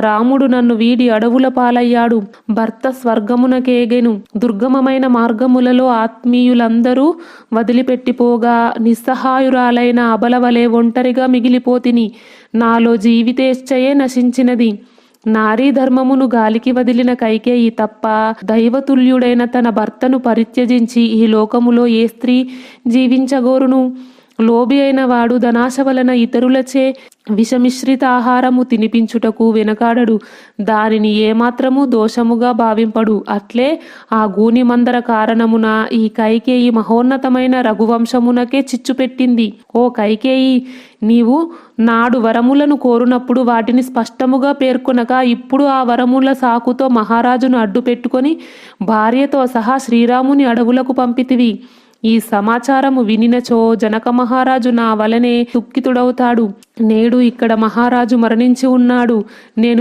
రాముడు నన్ను వీడి అడవుల పాలయ్యాడు. భర్త స్వర్గమునకేగెను. దుర్గమమైన మార్గములలో ఆత్మీయులందరూ వదిలిపెట్టిపోగా నిస్సహాయురాలైన అబలవలే ఒంటరిగా మిగిలిపోతిని. నాలో జీవితేచ్ఛయే నశించినది. నారీ ధర్మమును గాలికి వదిలిన కైకేయి తప్ప దైవతుల్యుడైన తన భర్తను పరిత్యజించి ఈ లోకములో ఏ స్త్రీ జీవించగోరును? లోబి అయిన వాడు ధనాశ వలన ఇతరులచే విషమిశ్రిత ఆహారము తినిపించుటకు వెనకాడడు. దానిని ఏమాత్రము దోషముగా భావింపడు. అట్లే ఆ గూనిమందర కారణమున ఈ కైకేయి మహోన్నతమైన రఘువంశమునకే చిచ్చుపెట్టింది ఓ కైకేయి నీవు నాడు వరములను కోరునప్పుడు వాటిని స్పష్టముగా పేర్కొనక ఇప్పుడు ఆ వరముల సాకుతో మహారాజును అడ్డు పెట్టుకొని భార్యతో సహా శ్రీరాముని అడవులకు పంపితివి. ఈ సమాచారము వినినచో జనక మహారాజు నా వలనే దుఃఖితుడవుతాడు. నేడు ఇక్కడ మహారాజు మరణించి ఉన్నాడు. నేను